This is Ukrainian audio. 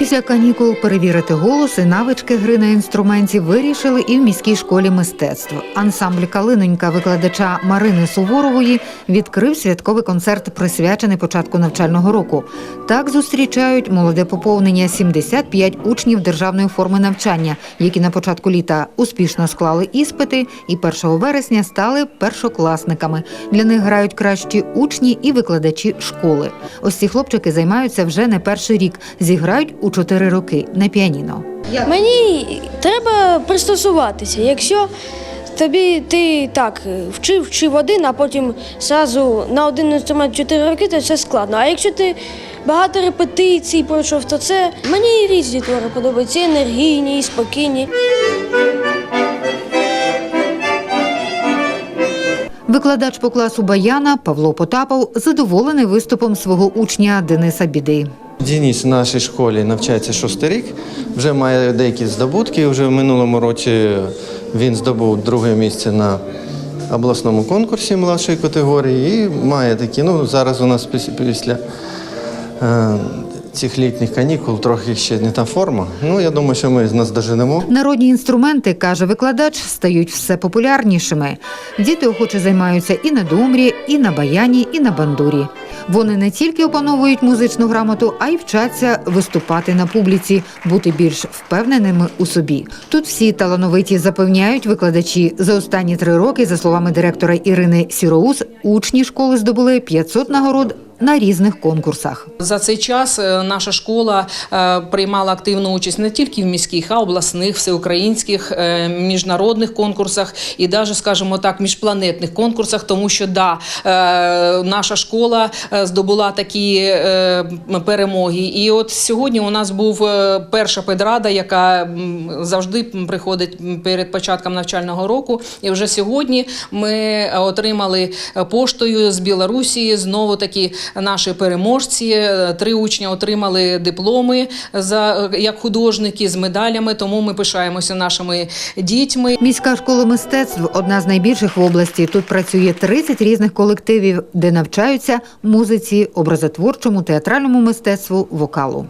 Після канікул перевірити голос і навички гри на інструменті вирішили і в міській школі мистецтв. Ансамбль Калинонька викладача Марини Суворової відкрив святковий концерт, присвячений початку навчального року. Так зустрічають молоде поповнення 75 учнів державної форми навчання, які на початку літа успішно склали іспити і 1 вересня стали першокласниками. Для них грають кращі учні і викладачі школи. Ось ці хлопчики займаються вже не перший рік. Зіграють у 4 роки на піаніно. Мені треба пристосуватися. Якщо тобі ти так вчив, вчив один, а потім зразу на один інструмент 4 роки, то це складно. А якщо ти багато репетицій пройшов, то це мені і різні твори подобаються, і енергійні, і спокійні. Викладач по класу Баяна Павло Потапов задоволений виступом свого учня Дениса Біди. Дініс в нашій школі навчається шостий рік, вже має деякі здобутки. Вже в минулому році він здобув друге місце на обласному конкурсі младшої категорії і має такі. Ну зараз у нас після цих літніх канікул трохи ще не та форма. Ну я думаю, що ми з нас доженемо. Народні інструменти, каже викладач, стають все популярнішими. Діти охоче займаються і на думрі, і на баяні, і на бандурі. Вони не тільки опановують музичну грамоту, а й вчаться виступати на публіці, бути більш впевненими у собі. Тут всі талановиті запевняють викладачі. За останні три роки, за словами директора Ірини Сіроус, учні школи здобули 500 нагород на різних конкурсах. За цей час е, наша школа е, приймала активну участь не тільки в міських, а обласних, всеукраїнських, е, міжнародних конкурсах і навіть, скажімо так, міжпланетних конкурсах, тому що да, наша школа здобула такі перемоги. І от сьогодні у нас був перша педрада, яка завжди приходить перед початком навчального року. І вже сьогодні ми отримали поштою з Білорусі знову таки наші переможці. Е, Три учні отримали дипломи за як художники з медалями. Тому ми пишаємося нашими дітьми. Міська школа мистецтв одна з найбільших в області. Тут працює 30 різних колективів, де навчаються музиці, образотворчому, театральному мистецтву, вокалу.